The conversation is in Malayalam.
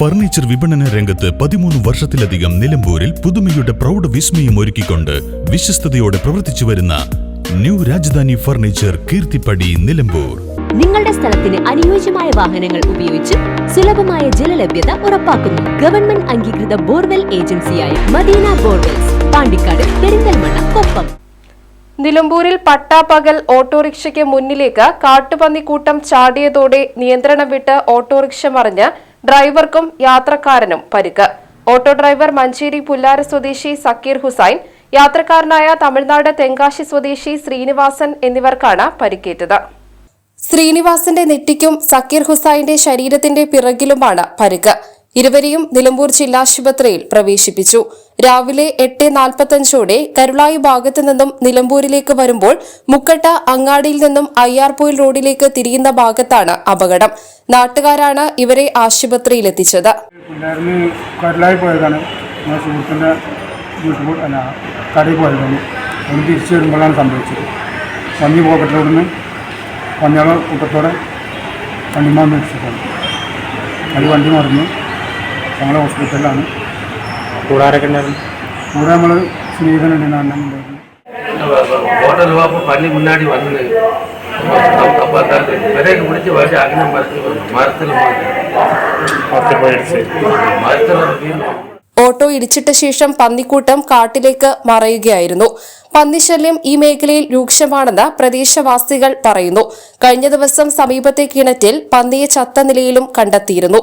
ഫർണിച്ചർ വിപണന രംഗത്ത് പതിമൂന്ന് വർഷത്തിലധികം നിലമ്പൂരിൽ പുതുമയുടെ പ്രൗഢ വിസ്മയം ഒരുക്കിക്കൊണ്ട് വിശ്വസ്തയോടെ പ്രവർത്തിച്ചു വരുന്ന ന്യൂ രാജധാനി ഫർണിച്ചർ കീർത്തിപ്പടി നിലമ്പൂർ. നിങ്ങളുടെ സ്ഥലത്തിന് അനുയോജ്യമായ വാഹനങ്ങൾ ഉപയോഗിച്ച് സുലഭമായ ജലലഭ്യത ഉറപ്പാക്കുന്നു. ഗവൺമെന്റ് അംഗീകൃത ബോർവെൽ ഏജൻസിയായ മദീന ബോർവെൽസ് പാണ്ടിക്കാട് പെരിന്തൽമണ്ണ കൊപ്പം. നിലമ്പൂരിൽ പട്ടാപ്പകൽ ഓട്ടോറിക്ഷയ്ക്ക് മുന്നിലേക്ക് കാട്ടുപന്നിക്കൂട്ടം ചാടിയതോടെ നിയന്ത്രണം വിട്ട് ഓട്ടോറിക്ഷ മറിഞ്ഞ് ഡ്രൈവർക്കും യാത്രക്കാരനും പരിക്ക്. ഓട്ടോ ഡ്രൈവർ മഞ്ചേരി പുല്ലാര സ്വദേശി സക്കീർ ഹുസൈൻ യാത്രക്കാരനായ തമിഴ്നാട് തെങ്കാശി സ്വദേശി ശ്രീനിവാസൻ എന്നിവർക്കാണ് പരിക്കേറ്റത്. ശ്രീനിവാസന്റെ നെറ്റിക്കും സക്കീർ ഹുസൈന്റെ ശരീരത്തിന്റെ പിറകിലുമാണ് പരിക്ക്. ഇരുവരെയും നിലമ്പൂർ ജില്ലാശുപത്രിയിൽ പ്രവേശിപ്പിച്ചു. രാവിലെ എട്ട് നാൽപ്പത്തഞ്ചോടെ കരുളായി ഭാഗത്തു നിന്നും നിലമ്പൂരിലേക്ക് വരുമ്പോൾ മുക്കട്ട അങ്ങാടിയിൽ നിന്നും അയ്യാർപൊയിൽ റോഡിലേക്ക് തിരിയുന്ന ഭാഗത്താണ് അപകടം. നാട്ടുകാരാണ് ഇവരെ ആശുപത്രിയിലെത്തിച്ചത്. എത്തിച്ചത് കരലായി പോയതാണ്. അല്ല കടയിൽ പോയതാണ്. വരുമ്പോഴാണ് സംഭവിച്ചത്. പന്നി പോക്കറ്റ് റോഡിൽ പന്നിയാളെ കൂട്ടത്തോടെ വണ്ടിമാൻ മേടിച്ചിട്ടാണ്. അത് വണ്ടി മറിഞ്ഞു ഞങ്ങൾ ഹോസ്പിറ്റലിലാണ്. കൂടാരൊക്കെ ഉണ്ടായിരുന്നു? കൂടെ നമ്മൾ സ്നേഹിതനുണ്ട് അണ്ണൻ ഉണ്ടായിരുന്നു ഹോട്ടൽ ഓട്ടോ ഇടിച്ചിട്ട ശേഷം പന്നിക്കൂട്ടം കാട്ടിലേക്ക് മറയുകയായിരുന്നു. പന്നിശല്യം ഈ മേഖലയിൽ രൂക്ഷമാണെന്ന് പ്രദേശവാസികൾ പറയുന്നു. കഴിഞ്ഞ ദിവസം സമീപത്തെ കിണറ്റിൽ പന്നിയെ ചത്ത നിലയിലും കണ്ടെത്തിയിരുന്നു.